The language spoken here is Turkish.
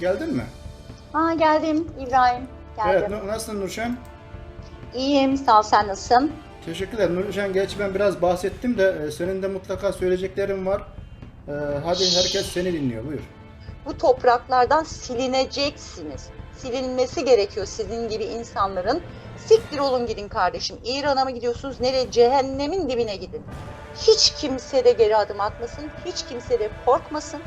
Geldin mi? Aa geldim İbrahim. Evet, Geldim. nu- nasılsın Nurşen? İyiyim sağ ol sen nasılsın? Teşekkürler. Nurşen geç ben biraz bahsettim de e, senin de mutlaka söyleyeceklerin var. E, hadi herkes seni dinliyor. Buyur. Bu topraklardan silineceksiniz. Silinmesi gerekiyor sizin gibi insanların. Siktir olun gidin kardeşim. İran'a mı gidiyorsunuz? Nereye? Cehennemin dibine gidin. Hiç kimse de geri adım atmasın. Hiç kimse de korkmasın.